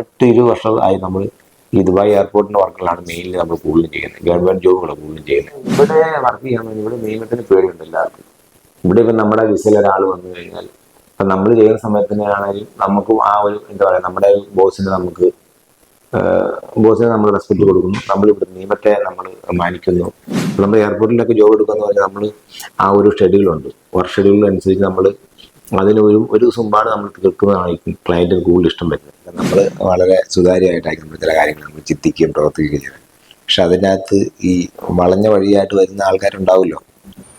പതിനെട്ട് ഇരുപത് വർഷം ആയി നമ്മൾ ഈ ദുബായ് എയർപോർട്ടിന്റെ വർക്കുകളാണ് മെയിൻലി നമ്മൾ കൂടുതലും ചെയ്യുന്നത്. ഗവൺമെന്റ് ജോബുകൾ കൂടുതലും ചെയ്യുന്നത്. ഇവിടെ വർക്ക് ചെയ്യാൻ ഇവിടെ നിയമത്തിന് പേടിയുണ്ട് എല്ലാവർക്കും. ഇവിടെ ഇപ്പം നമ്മുടെ വിസയിൽ ഒരാൾ വന്നു കഴിഞ്ഞാൽ ഇപ്പം നമ്മൾ ചെയ്യുന്ന സമയത്തിനാണെങ്കിലും നമുക്ക് ആ ഒരു എന്താ പറയുക നമ്മുടെ ബോസിന് നമുക്ക് ബോസിന് നമ്മൾ റെസ്പെക്ട് കൊടുക്കുന്നു. നമ്മൾ ഇവിടെ നിയമത്തെ നമ്മൾ മാനിക്കുന്നു. നമ്മൾ എയർപോർട്ടിലൊക്കെ ജോബ് എടുക്കുന്ന പറഞ്ഞാൽ നമ്മൾ ആ ഒരു ഷെഡ്യൂളുണ്ട് വർക്ക് ഷെഡ്യൂൾ അനുസരിച്ച് നമ്മൾ അതിന് ഒരു ഒരു ദിവസം മുമ്പാണ് നമ്മൾ തീർക്കുന്നതാണ് ക്ലയന്റിന് കൂടുതൽ ഇഷ്ടം വരുന്നത്. നമ്മൾ വളരെ സുതാര്യമായിട്ടായിരിക്കും നമ്മൾ ചില കാര്യങ്ങൾ നമ്മൾ ചിന്തിക്കുകയും പ്രവർത്തിക്കുകയും ചെയ്യുന്നത്. പക്ഷെ അതിനകത്ത് ഈ വളഞ്ഞ വഴിയായിട്ട് വരുന്ന ആൾക്കാരുണ്ടാവുമല്ലോ.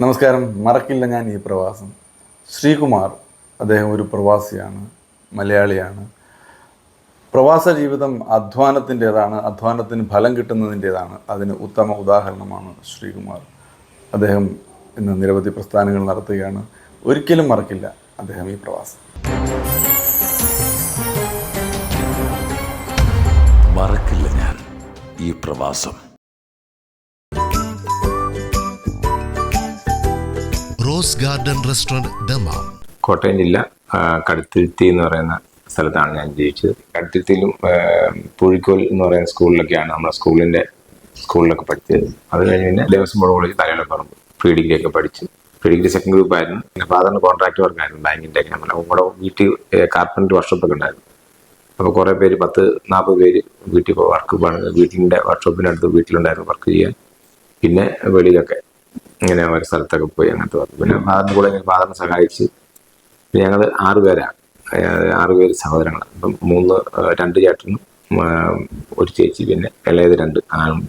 നമസ്കാരം. മറക്കില്ല ഞാൻ ഈ പ്രവാസം. ശ്രീകുമാർ അദ്ദേഹം ഒരു പ്രവാസിയാണ് മലയാളിയാണ്. പ്രവാസ ജീവിതം അധ്വാനത്തിന്റെതാണ് അധ്വാനത്തിന് ഫലം കിട്ടുന്നതിന്റെതാണ്. അതിന് ഉത്തമ ഉദാഹരണമാണ് ശ്രീകുമാർ. അദ്ദേഹം ഇന്ന് നിരവധി പ്രസ്ഥാനങ്ങൾ നടത്തുകയാണ്. ഒരിക്കലും മറക്കില്ല. അദ്ദേഹം ഈ പ്രവാസം. മറക്കില്ല ഞാൻ ഈ പ്രവാസം. Rose garden restaurant Dammam. Kottayam ജില്ല കടുത്തിരുത്തി എന്ന് പറയുന്ന സ്ഥലത്താണ് ഞാൻ ജീവിച്ചത്. കടുത്തിരുത്തിയിലും പുഴിക്കോൽ എന്ന് പറയുന്ന സ്കൂളിലൊക്കെയാണ് നമ്മുടെ സ്കൂളിന്റെ സ്കൂളിലൊക്കെ പഠിച്ചത്. അത് കഴിഞ്ഞ് പിന്നെ Devaswom board college Thalayilaparambu pre degree ഒക്കെ പഠിച്ചു. ഡിഗ്രി സെക്കൻഡ് ഗ്രൂപ്പ് ആയിരുന്നു. പിന്നെ ഫാദറിന് കോൺട്രാക്ട് വർക്കായിരുന്നു ബാങ്കിന്റെ ഒക്കെ നമ്മുടെ നമ്മുടെ വീട്ടിൽ കാർപ്പന്റ് വർക്ക്ഷോപ്പൊക്കെ ഉണ്ടായിരുന്നു. അപ്പോൾ കുറേ പേര് പത്ത് നാൽപ്പത് പേര് വീട്ടിൽ വർക്ക് വീട്ടിന്റെ വർക്ക്ഷോപ്പിനടുത്ത് വീട്ടിലുണ്ടായിരുന്നു വർക്ക് ചെയ്യാൻ. പിന്നെ വെളിയിലൊക്കെ ഇങ്ങനെ ഒരു സ്ഥലത്തൊക്കെ പോയി അങ്ങനത്തെ വർക്ക് പിന്നെ ഫാദറിന്റെ കൂടെ ഇങ്ങനെ ഫാദറിനെ സഹായിച്ച് ഞങ്ങൾ ആറ് പേരാണ് ആറ് പേര് സഹോദരങ്ങളാണ് അപ്പം മൂന്ന് രണ്ട് ചേട്ടനും ഒരു ചേച്ചി പിന്നെ ഇളയത് രണ്ട് ആണും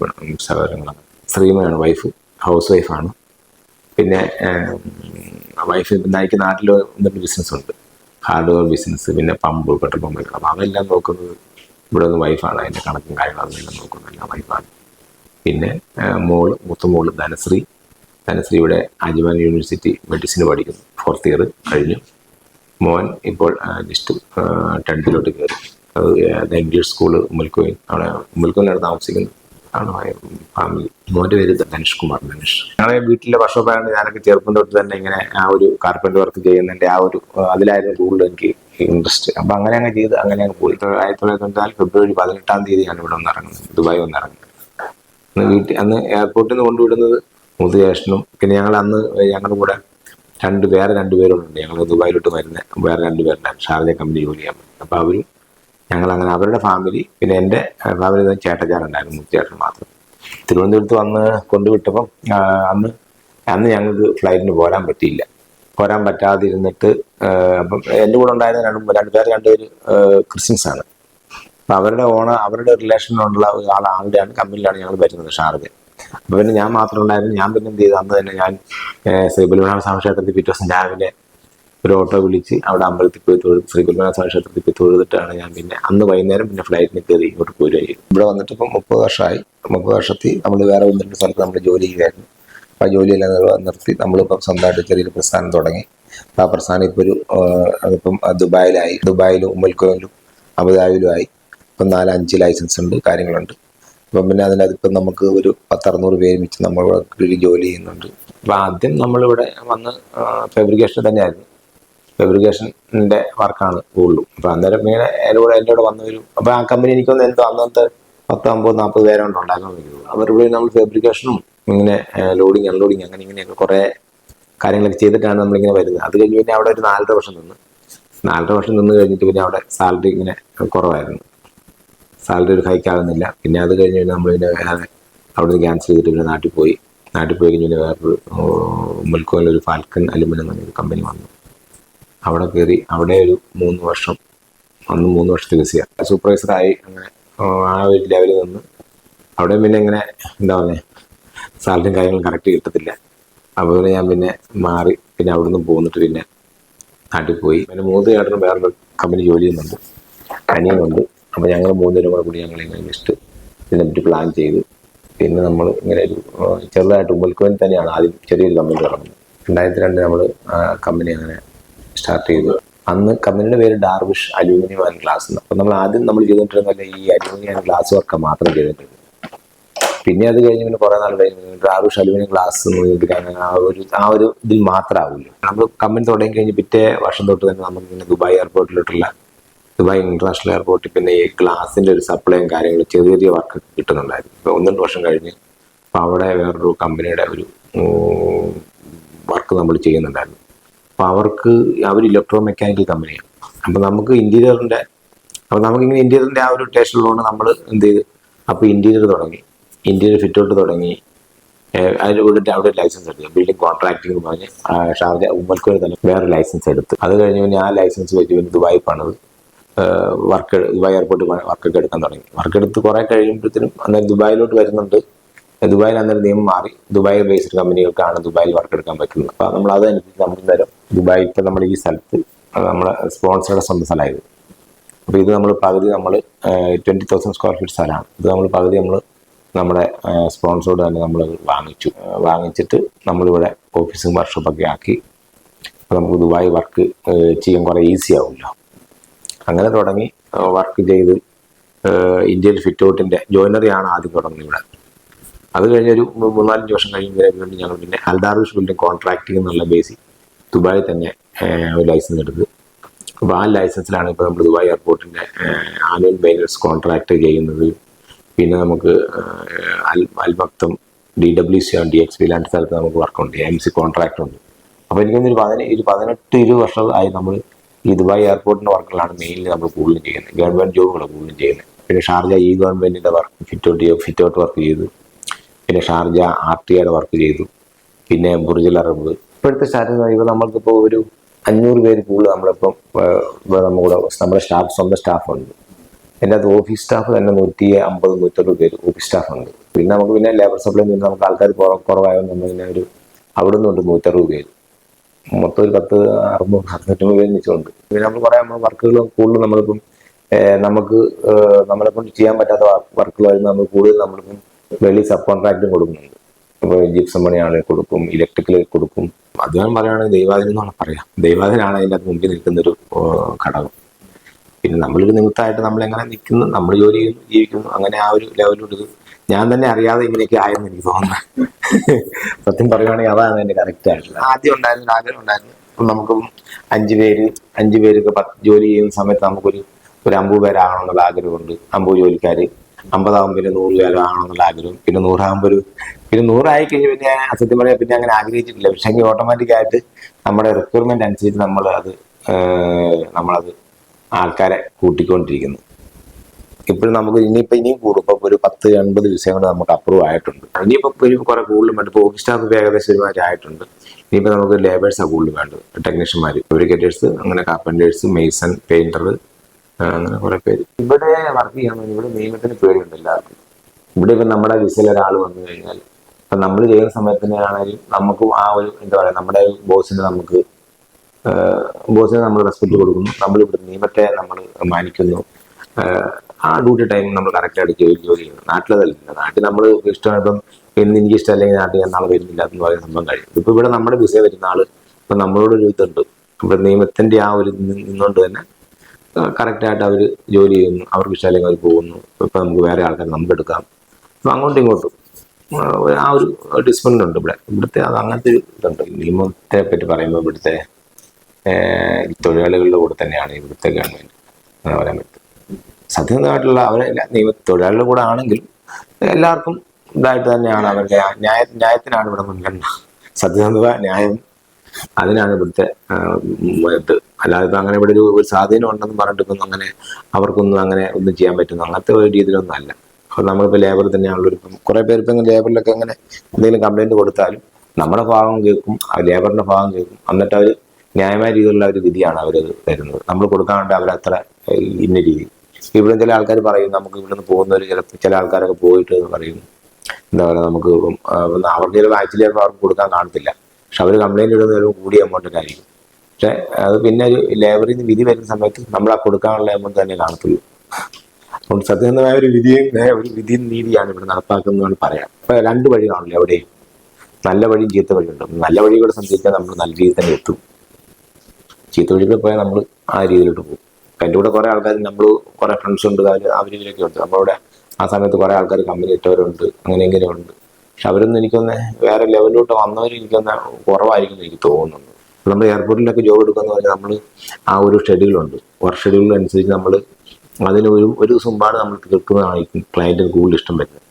സഹോദരങ്ങളാണ്. ശ്രീമയാണ് വൈഫ് ഹൗസ് വൈഫാണ് പിന്നെ വൈഫ് നയിക്ക് നാട്ടിൽ ബിസിനസ് ഉണ്ട്. ഹാർഡ്വെയർ ബിസിനസ് പിന്നെ പമ്പ് പെട്രോൾ പമ്പ് അപ്പം അതെല്ലാം നോക്കുന്നത് ഇവിടെ നിന്ന് വൈഫാണ് അതിന്റെ കണക്കും കാര്യങ്ങളും എല്ലാം നോക്കുന്നത് എല്ലാം വൈഫാണ് പിന്നെ മോൾ മൂത്ത മോൾ ധനശ്രീ. ധനശ്രീ ഇവിടെ അജ്മാൻ യൂണിവേഴ്സിറ്റി മെഡിസിന് പഠിക്കുന്നു. ഫോർത്ത് ഇയർ കഴിഞ്ഞു. മോൻ ഇപ്പോൾ ജസ്റ്റ് ടെൻത്തിലോട്ട് കയറി അത് ഇംഗ്ലീഷ് സ്കൂൾ ഉമ്മൽക്കോയിൽ അവിടെ ഉമ്മൽക്കോയിലാണ് താമസിക്കുന്നത്. ആണ്? ഫാമിലി മോന്റെ പേര് ധനുഷ് കുമാർ ധനുഷ്. ഞങ്ങളെ വീട്ടിലെ വർഷോപ്പാണ് ഞാനൊക്കെ ചെറുപ്പം തൊട്ട് തന്നെ ഇങ്ങനെ ആ ഒരു കാർപ്പന്റ് വർക്ക് ചെയ്യുന്നതിന്റെ ആ ഒരു അതിലായിരുന്നു കൂടുതൽ എനിക്ക് ഇൻട്രസ്റ്റ് അപ്പം അങ്ങനെ അങ്ങ് ചെയ്ത് അങ്ങനെ അങ്ങ് പോയി. ആയിരത്തി തൊള്ളായിരത്തി തൊണ്ണൂറ്റി ഫെബ്രുവരി പതിനെട്ടാം തീയതിയാണ് ഇവിടെ ഒന്ന് ഇറങ്ങുന്നത്. ദുബായ് വന്ന് ഇറങ്ങുന്നത്. അന്ന് വീട്ടിൽ അന്ന് എയർപോർട്ടിൽ നിന്ന് കൊണ്ടുവിടുന്നത് മുതുകേഷനും പിന്നെ ഞങ്ങൾ അന്ന് ഞങ്ങളുടെ കൂടെ രണ്ട് വേറെ രണ്ട് പേരുണ്ട് ഞങ്ങൾ ദുബായിലോട്ട് വരുന്ന വേറെ രണ്ടുപേരുണ്ടായിരുന്നു ഷാർജ കമ്പനി ജോലി ചെയ്യാൻ. അപ്പോൾ അവരും ഞങ്ങൾ അങ്ങനെ അവരുടെ ഫാമിലി പിന്നെ എന്റെ ഫാമിലി ചേട്ടച്ചാറുണ്ടായിരുന്നു മുത്തേട്ടൻ മാത്രം. തിരുവനന്തപുരത്ത് വന്ന് കൊണ്ടുവിട്ടപ്പം അന്ന് അന്ന് ഞങ്ങൾക്ക് ഫ്ലൈറ്റിന് പോരാൻ പറ്റിയില്ല. പോരാൻ പറ്റാതിരുന്നിട്ട് അപ്പം എന്റെ കൂടെ ഉണ്ടായിരുന്ന രണ്ട് രണ്ട് പേര് രണ്ടുപേര് ക്രിസ്ത്യൻസ് ആണ്. അപ്പം അവരുടെ ഓണ അവരുടെ റിലേഷനിലുള്ള ആൾ ആളുടെയാണ് കമ്പനിയിലാണ് ഞങ്ങൾ വരുന്നത് ഷാർജ. അപ്പം പിന്നെ ഞാൻ മാത്രം ഉണ്ടായിരുന്നു ഞാൻ പിന്നെ എന്ത് ചെയ്തു? അന്ന് തന്നെ ഞാൻ ശ്രീ ബലിമനാഥ സ്വാമി ക്ഷേത്രത്തിൽ പിറ്റേ ദിവസം രാവിലെ ഒരു ഓട്ടോ വിളിച്ച് അവിടെ അമ്പലത്തിൽ പോയി തൊഴുത് ശ്രീപുലിമന സ്വാമിക്ഷേത്രത്തിൽ പോയി തൊഴുതിട്ടാണ് ഞാൻ പിന്നെ അന്ന് വൈകുന്നേരം പിന്നെ ഫ്ലൈറ്റിന് കയറി ഇങ്ങോട്ട് പോരുകയും ചെയ്തു ഇവിടെ വന്നിട്ട് ഇപ്പം മുപ്പത് വർഷമായി. മുപ്പത് വർഷത്തിൽ നമ്മൾ വേറെ ഒന്ന് രണ്ട് സ്ഥലത്ത് നമ്മൾ ജോലി ചെയ്യുമായിരുന്നു അപ്പോൾ ആ ജോലിയെല്ലാം നിർ- നിർത്തി നമ്മളിപ്പം സ്വന്തമായിട്ട് ചെറിയൊരു പ്രസ്ഥാനം തുടങ്ങി. ആ പ്രസ്ഥാനം ഇപ്പോൾ ഒരു അതിപ്പം ദുബായിലായി. ദുബായിലും ഉമ്മൽക്കോയിലും അബുദാബിയിലുമായി. ഇപ്പം നാല് അഞ്ച് ലൈസൻസ് ഉണ്ട് കാര്യങ്ങളുണ്ട്. അപ്പം പിന്നെ അതിനകത്തിപ്പം നമുക്ക് ഒരു പത്തറുന്നൂറ് പേര് വെച്ച് നമ്മൾ കീഴിൽ ജോലി ചെയ്യുന്നുണ്ട്. അപ്പം ആദ്യം നമ്മളിവിടെ വന്ന് ഫാബ്രിക്കേഷൻ തന്നെയായിരുന്നു. ഫാബ്രിക്കേഷന്റെ വർക്കാണ് കൂടുതലും. അപ്പം അന്നേരം ഇങ്ങനെ എന്റെ കൂടെ എന്റെ കൂടെ അപ്പം ആ കമ്പനി എനിക്കൊന്ന് എന്തോ അന്നത്തെ പത്ത് അമ്പത് നാൽപ്പത് പേരുണ്ട് ഉണ്ടാക്കാൻ അവർ അവരുടെ നമ്മൾ ഫെബ്രിക്കേഷനും ഇങ്ങനെ ലോഡിങ് അൺലോഡിങ് അങ്ങനെ ഇങ്ങനെയൊക്കെ കുറേ കാര്യങ്ങളൊക്കെ ചെയ്തിട്ടാണ് നമ്മളിങ്ങനെ വരുന്നത്. അത് കഴിഞ്ഞ് പിന്നെ അവിടെ ഒരു നാലര വർഷം നിന്ന്. നാലര വർഷം നിന്ന് കഴിഞ്ഞിട്ട് പിന്നെ അവിടെ സാലറി ഇങ്ങനെ കുറവായിരുന്നു. സാലറി ഒരു ഹൈക്ക് ആകുന്നില്ല പിന്നെ അത് കഴിഞ്ഞ് പിന്നെ നമ്മൾ പിന്നെ വേറെ അവിടെ നിന്ന് ക്യാൻസൽ ചെയ്തിട്ട് പിന്നെ നാട്ടിൽ പോയി. നാട്ടിൽ പോയി കഴിഞ്ഞ് പിന്നെ വേറൊരു ഉമ്മൽക്കോയിൽ ഒരു ഫാൽക്കൺ അലുമിനിയം എന്നൊരു കമ്പനി വന്നു. അവിടെ കയറി അവിടെ ഒരു മൂന്ന് വർഷം അന്ന് മൂന്ന് വർഷത്തിൽ ചെയ്യുക സൂപ്പർവൈസറായി അങ്ങനെ ആ, ഒരു ലെവലിൽ നിന്ന് അവിടെ പിന്നെ ഇങ്ങനെ എന്താ പറയുക സാലറിയും കാര്യങ്ങളും കറക്റ്റ് കിട്ടത്തില്ല. അതുപോലെ ഞാൻ പിന്നെ മാറി പിന്നെ അവിടെ നിന്ന് പോന്നിട്ട് പിന്നെ നാട്ടിൽ പോയി. പിന്നെ മൂന്ന് ചേട്ടനും വേറൊരു കമ്പനി ജോലി ചെയ്യുന്നുണ്ട് അനിയനുണ്ട് അപ്പോൾ ഞങ്ങൾ മൂന്നുപേരും കൂടെ കൂടി ഞങ്ങൾ ഇങ്ങനെ ജസ്റ്റ് ഇതിനെപ്പറ്റി പ്ലാൻ ചെയ്തു പിന്നെ നമ്മൾ ഇങ്ങനെ ഒരു ചെറുതായിട്ട് ഉമ്മൽക്കോയിൽ തന്നെയാണ് ആദ്യം ചെറിയൊരു കമ്പനി തുടങ്ങുന്നത്. രണ്ടായിരത്തി രണ്ട് നമ്മൾ കമ്പനി അങ്ങനെ സ്റ്റാർട്ട് ചെയ്തു അന്ന് കമ്പനിയുടെ പേര് ഡാർവിഷ് അലൂമിനിയം ആൻഡ് ഗ്ലാസ് എന്ന്. അപ്പം നമ്മൾ ആദ്യം നമ്മൾ ചെയ്തിട്ടുണ്ടെങ്കിൽ ഈ അലൂമിനിയം ആൻഡ് ഗ്ലാസ് വർക്ക് മാത്രം ചെയ്തിട്ടുണ്ട് പിന്നെ അത് കഴിഞ്ഞ് പിന്നെ കുറെ നാൾ കഴിഞ്ഞ് ഡ്രാവിഷ് അലുമിനിയം ഗ്ലാസ് അങ്ങനെ ആ ഒരു ആ ഒരു ഇതിൽ മാത്രമാവില്ല നമ്മൾ കമ്പനി തുടങ്ങി കഴിഞ്ഞ് പിറ്റേ വർഷം തൊട്ട് തന്നെ നമുക്ക് പിന്നെ ദുബായ് എയർപോർട്ടിലോട്ടുള്ള ദുബായ് ഇന്റർനാഷണൽ എയർപോർട്ടിൽ പിന്നെ ഈ ഗ്ലാസിന്റെ ഒരു സപ്ലൈയും കാര്യങ്ങളും ചെറിയ ചെറിയ വർക്ക് കിട്ടുന്നുണ്ടായിരുന്നു. ഇപ്പൊ ഒന്ന് വർഷം കഴിഞ്ഞ് അപ്പോൾ അവിടെ വേറൊരു കമ്പനിയുടെ ഒരു വർക്ക് നമ്മൾ ചെയ്യുന്നുണ്ടായിരുന്നു. അപ്പൊ അവർക്ക് അവർ ഇലക്ട്രോ മെക്കാനിക്കൽ കമ്പനിയാണ് അപ്പോൾ നമുക്ക് ഇന്റീരിയറിന്റെ അപ്പൊ നമുക്കിങ്ങനെ ഇന്റീരിയറിന്റെ ആ ഒരു ഉള്ളതുകൊണ്ട് നമ്മൾ എന്ത് ചെയ്ത് അപ്പോൾ ഇന്റീരിയർ തുടങ്ങി. ഇന്റീരിയർ ഫിറ്റ് ഔട്ട് തുടങ്ങി. അതിൽ കൂടെ അവിടെ ലൈസൻസ് എടുത്തു. ബിൽഡിംഗ് കോൺട്രാക്ടിംഗ് പറഞ്ഞ് ഷാർജ ഉമ്മൽക്കൂർ തന്നെ വേറെ ലൈസൻസ് എടുത്ത്. അത് കഴിഞ്ഞ് പിന്നെ ആ ലൈസൻസ് വെച്ച് പിന്നെ ദുബായി പണിത് വർക്ക് ദുബായ് എയർപോർട്ടിൽ വർക്കൊക്കെ എടുക്കാൻ തുടങ്ങി. വർക്ക് എടുത്ത് കുറേ കഴിയുമ്പോഴത്തേനും അന്നേരം ദുബായിലോട്ട് വരുന്നുണ്ട്. ദുബായിൽ അന്നേരം നിയമം മാറി. ദുബായ് ബേസ്ഡ് കമ്പനികൾക്കാണ് ദുബായിൽ വർക്ക് എടുക്കാൻ പറ്റുന്നത്. അപ്പോൾ നമ്മൾ അതനുസരിച്ച് നമ്മൾ നേരം ദുബായ് ഇപ്പം നമ്മൾ ഈ സ്ഥലത്ത് നമ്മളെ സ്പോൺസറുടെ സ്വന്തം സ്ഥലമായത് അപ്പോൾ ഇത് നമ്മൾ പകുതി നമ്മൾ ട്വന്റി തൗസൻഡ് സ്ക്വയർ ഫീറ്റ് സ്ഥലമാണ്. ഇത് നമ്മൾ പകുതി നമ്മൾ നമ്മുടെ സ്പോൺസറോട് തന്നെ നമ്മൾ വാങ്ങിച്ചു. വാങ്ങിച്ചിട്ട് നമ്മളിവിടെ ഓഫീസും വർക്ക്ഷോപ്പൊക്കെ ആക്കി. അപ്പോൾ നമുക്ക് ദുബായ് വർക്ക് ചെയ്യാൻ കുറേ ഈസി ആവുമല്ലോ. അങ്ങനെ തുടങ്ങി വർക്ക് ചെയ്ത് ഇന്ത്യയിൽ ഫിറ്റ് ഔട്ടിന്റെ ജോയിനറി ആണ് ആദ്യം തുടങ്ങുന്നത് ഇവിടെ. അത് കഴിഞ്ഞൊരു മൂന്നാലഞ്ച് വർഷം കഴിയുമ്പോൾ വീണ്ടും ഞങ്ങൾ പിന്നെ അൽദാർവിഷ് ബിൽഡിംഗ് കോൺട്രാക്ടിംഗ് എന്നുള്ള ബേസിൽ ദുബായിൽ തന്നെ ഒരു ലൈസൻസ് എടുത്ത് അപ്പോൾ ആ ലൈസൻസിലാണ് ഇപ്പോൾ നമ്മൾ ദുബായ് എയർപോർട്ടിന്റെ ആനുവൽ മെയിന്റനൻസ് കോൺട്രാക്ട് ചെയ്യുന്നത്. പിന്നെ നമുക്ക് Al Al Maktoum D W C D X P land സ്ഥലത്ത് നമുക്ക് വർക്കുണ്ട് എം സി കോൺട്രാക്ട് ഉണ്ട്. അപ്പോൾ എനിക്കൊന്നൊരു പതിന ഒരു പതിനെട്ട് ഇരുപത് വർഷമായി നമ്മൾ ഈ ദുബായ് എയർപോർട്ടിന്റെ വർക്കുകളാണ് മെയിൻലി നമ്മൾ കൂടുതലും ചെയ്യുന്നത്. ഗവൺമെന്റ് ജോബുകൾ കൂടുതലും ചെയ്യുന്നത്. പിന്നെ ഷാർജ ഈ ഗവൺമെന്റിന്റെ work fit out fit out work ചെയ്തു. പിന്നെ ഷാർജ ആർ ടി ഐയുടെ വർക്ക് ചെയ്തു. പിന്നെ ബുർജൽ അറബ് ഇപ്പോഴത്തെ സ്റ്റാറ്റസ് ഇപ്പോൾ നമ്മൾക്കിപ്പോൾ ഒരു അഞ്ഞൂറ് പേര് കൂടുതൽ നമ്മളിപ്പം നമ്മുടെ നമ്മുടെ സ്റ്റാഫ് സ്വന്തം സ്റ്റാഫുണ്ട് എന്റെ അത് ഓഫീസ് സ്റ്റാഫ് തന്നെ നൂറ്റി അമ്പത് നൂറ്ററുപത് പേര് ഓഫീസ് സ്റ്റാഫുണ്ട് പിന്നെ നമുക്ക് പിന്നെ ലേബർ സപ്ലൈ നിന്ന് നമുക്ക് ആൾക്കാർ കുറ- കുറവായതുകൊണ്ട് നമ്മൾ പിന്നെ ഒരു അവിടെ നിന്നുണ്ട് നൂറ്ററുപത് പേര്. മൊത്തം ഒരു പത്ത് അറുന്നൂറ് അറുന്നൂറ്റമ്പത് പേര് നിൽക്കുന്നുണ്ട്. പിന്നെ നമ്മൾ കുറേ നമ്മൾ വർക്കുകൾ കൂടുതൽ നമ്മളിപ്പം നമുക്ക് നമ്മളെ കൊണ്ട് ചെയ്യാൻ പറ്റാത്ത വർക്കുകളായിരുന്നു നമ്മൾ കൂടുതൽ നമ്മളിപ്പം വെളി സബ് കോൺട്രാക്റ്റും കൊടുക്കുന്നുണ്ട്. ഇപ്പോൾ ജിപ്സം പണിയാണെങ്കിൽ കൊടുക്കും ഇലക്ട്രിക്കൽ കൊടുക്കും. ഞാൻ പറയുകയാണെങ്കിൽ ദൈവാദിനം എന്നാണ് പറയാം. ദൈവാദിനാണ് അതിന്റെ അത് മുമ്പിൽ നിൽക്കുന്ന ഒരു ഘടകം. പിന്നെ നമ്മളൊരു നിമിത്തമായിട്ട് നമ്മൾ എങ്ങനെ നിൽക്കുന്നു നമ്മൾ ജോലി ചെയ്യുന്നു ജീവിക്കുന്നു അങ്ങനെ ആ ഒരു ലെവലിലൊരു ഞാൻ തന്നെ അറിയാതെ ഇങ്ങനെയൊക്കെ ആയെന്ന് എനിക്ക് തോന്നുന്നു. സത്യം പറയുകയാണെങ്കിൽ അതാണ് എന്റെ കറക്റ്റ് ആയിട്ടുള്ളത്. ആദ്യം ഉണ്ടായിരുന്ന ആഗ്രഹം ഉണ്ടായിരുന്നു. നമുക്ക് അഞ്ച് പേര് അഞ്ചു പേരൊക്കെ പത്ത് ജോലി ചെയ്യുന്ന സമയത്ത് നമുക്കൊരു ഒരു അമ്പത് പേരാകണമെന്നുള്ള ആഗ്രഹമുണ്ട്. അമ്പത് ജോലിക്കാർ അമ്പതാകുമ്പോൾ പിന്നെ നൂറ് ആകണമെന്നുള്ള ആഗ്രഹം. പിന്നെ നൂറാകുമ്പോൾ ഒരു പിന്നെ നൂറായി കഴിഞ്ഞ് പിന്നെ സത്യം പറയാൻ പിന്നെ അങ്ങനെ ആഗ്രഹിച്ചിട്ടില്ല. പക്ഷേ എങ്കിൽ ഓട്ടോമാറ്റിക്കായിട്ട് നമ്മുടെ റിക്വയർമെന്റ് അനുസരിച്ച് നമ്മൾ അത് നമ്മളത് ആൾക്കാരെ കൂട്ടിക്കൊണ്ടിരിക്കുന്നു. ഇപ്പോഴും നമുക്ക് ഇനിയിപ്പോൾ ഇനിയും കൂടും. ഇപ്പൊ ഒരു പത്ത് എൺപത് വിഷയം കൊണ്ട് നമുക്ക് അപ്രൂവ് ആയിട്ടുണ്ട്. ഇനിയിപ്പോൾ ഇനി കുറെ കൂടുതലും വേണ്ട ഇപ്പോൾ ഓഫീസ് സ്റ്റാഫ് ഏകദേശം ഒരുമാതിരി ആയിട്ടുണ്ട്. ഇനിയിപ്പോൾ നമുക്ക് ലേബേഴ്സാണ് കൂടുതൽ വേണ്ടത്. ടെക്നീഷ്യന്മാർ ഫാബ്രിക്കേറ്റേഴ്സ് അങ്ങനെ കാർപ്പന്റേഴ്സ് മെയ്സൺ പെയിന്റർ അങ്ങനെ കുറെ പേര്. ഇവിടെ വർക്ക് ചെയ്യാൻ ഇവിടെ നിയമത്തിന് പേടിയുണ്ട് എല്ലാവർക്കും ഇവിടെ ഇപ്പം നമ്മുടെ വിസയിൽ ഒരാൾ വന്നു കഴിഞ്ഞാൽ ഇപ്പം നമ്മൾ ചെയ്യുന്ന സമയത്തിനാണെങ്കിലും നമുക്ക് ആ ഒരു എന്താ പറയുക നമ്മുടെ ബോസിന് നമുക്ക് ബോസിന് നമ്മൾ റെസ്പെക്ട് കൊടുക്കുന്നു. നമ്മൾ ഇവിടെ നിയമത്തെ നമ്മൾ മാനിക്കുന്നു ആ ഡ്യൂട്ടി ടൈം നമ്മൾ കറക്റ്റായിട്ട് ജോലി ജോലി ചെയ്യുന്നു. നാട്ടിലതല്ല. നാട്ടിൽ നമ്മൾ ഇഷ്ടമായിട്ടും എന്ന് എനിക്ക് ഇഷ്ടമല്ലെങ്കിൽ നാട്ടിൽ ഞാൻ നാളെ വരുന്നില്ല എന്ന് പറയുന്ന സംഭവം കഴിയും ഇപ്പൊ ഇവിടെ നമ്മുടെ വിസ വരുന്ന ആൾ ഇപ്പൊ നമ്മളോട് ഒരു ഇതുണ്ട്. ഇപ്പം നിയമത്തിന്റെ ആ ഒരു നിന്നുകൊണ്ട് തന്നെ കറക്റ്റായിട്ട് അവർ ജോലി ചെയ്യുന്നു അവർക്ക് ഇഷ്ടമല്ലെങ്കിൽ അവർ പോകുന്നു. ഇപ്പം നമുക്ക് വേറെ ആൾക്കാർ നമുക്ക് എടുക്കാം. അപ്പം അങ്ങോട്ടും ഇങ്ങോട്ടും ആ ഒരു ഡിസിപ്ലിൻ ഉണ്ട് ഇവിടെ. ഇവിടുത്തെ അത് അങ്ങനത്തെ ഒരു ഇതുണ്ട്. നിയമത്തെ പറ്റി പറയുമ്പോൾ ഇവിടുത്തെ തൊഴിലാളികളുടെ കൂടെ തന്നെയാണ് ഇവിടുത്തെ ഗവൺമെന്റ് എന്ന് പറയാൻ പറ്റും. സത്യസന്ധമായിട്ടുള്ള അവരെ നിയമ തൊഴിലാളികളുടെ കൂടെ ആണെങ്കിലും എല്ലാവർക്കും ഇതായിട്ട് തന്നെയാണ് അവരുടെ ന്യായ ന്യായത്തിനാണ് ഇവിടെ മുൻഗണന. സത്യസന്ധത ന്യായം അതിനാണ് ഇവിടുത്തെ ഇത്. അല്ലാതെ അങ്ങനെ ഇവിടെ ഒരു സ്വാധീനം ഉണ്ടെന്ന് പറഞ്ഞിട്ടൊന്നും അങ്ങനെ അവർക്കൊന്നും അങ്ങനെ ഒന്നും ചെയ്യാൻ പറ്റുന്നു അങ്ങനത്തെ ഒരു രീതിയിലൊന്നും അല്ല. അപ്പോൾ നമ്മളിപ്പോൾ ലേബർ തന്നെയാണല്ലോ ഇപ്പം കുറേ പേര് ഇപ്പം ലേബറിലൊക്കെ അങ്ങനെ എന്തെങ്കിലും കംപ്ലൈന്റ് കൊടുത്താലും നമ്മുടെ ഭാഗം കേൾക്കും ആ ലേബറിന്റെ ഭാഗം കേൾക്കും. എന്നിട്ട് അവർ ന്യായമായ രീതിയിലുള്ള ഒരു വിധിയാണ് അവർ തരുന്നത്. നമ്മൾ കൊടുക്കാണ്ട് അത്ര ഇന്ന രീതി ഇവിടെ ചില ആൾക്കാർ പറയും നമുക്ക് ഇവിടെ നിന്ന് പോകുന്നവർ ചില ചില ആൾക്കാരൊക്കെ പോയിട്ട് പറയും. എന്താ പറയുക നമുക്ക് അവർക്ക് ചിലപ്പോൾ ആക്ച്വലി അവർക്ക് കൊടുക്കാൻ കാണത്തില്ല. പക്ഷെ അവർ കംപ്ലൈന്റ് ഇടുന്ന ഒരു കൂടിയ എമൗണ്ടൊക്കെ ആയിരിക്കും പക്ഷെ അത് പിന്നെ ഒരു ലേബറിൽ നിന്ന് വിധി വരുന്ന സമയത്ത് നമ്മൾ ആ കൊടുക്കാനുള്ള എമൗണ്ട് തന്നെ കാണത്തുള്ളൂ. അതുകൊണ്ട് സത്യസന്ധമായ ഒരു വിധിയും ഒരു വിധിയും നീതിയാണ് ഇവിടെ നടപ്പാക്കുന്നതെന്ന് പറയാം ഇപ്പൊ രണ്ട് വഴി വഴികളാണല്ലോ എവിടെയും നല്ല വഴിയും ചീത്ത വഴിയുണ്ട് നല്ല വഴി കൂടെ സഞ്ചരിച്ചാൽ നമ്മൾ നല്ല രീതിയിൽ തന്നെ എത്തും. ചീത്ത വഴിയിൽ പോയാൽ നമ്മൾ ആ രീതിയിലോട്ട് പോകും. അപ്പം എന്റെ കൂടെ കുറേ ആൾക്കാർ നമ്മൾ കുറേ ഫ്രണ്ട്സ് ഉണ്ട് അവർ അവരിവരൊക്കെ ഉണ്ട്. നമ്മളിവിടെ ആ സമയത്ത് കുറേ ആൾക്കാർ കമ്പനി ഇട്ടവരുണ്ട് അങ്ങനെ ഇങ്ങനെ ഉണ്ട് പക്ഷെ അവരൊന്നും എനിക്കൊന്ന് വേറെ ലെവലിലോട്ട് വന്നവർ എനിക്കൊന്ന് കുറവായിരിക്കും എനിക്ക് തോന്നുന്നത് നമ്മൾ എയർപോർട്ടിലൊക്കെ ജോബ് എടുക്കാന്ന് പറഞ്ഞാൽ നമ്മൾ ആ ഒരു ഷെഡ്യൂളുണ്ട്. വർക്ക് ഷെഡ്യൂൾ അനുസരിച്ച് നമ്മൾ അതിന് ഒരു ഒരു ദിവസം പാട് നമ്മൾ തീർക്കുന്നതായിരിക്കും ക്ലയന്റിന് കൂടുതൽ ഇഷ്ടം വരുന്നത്.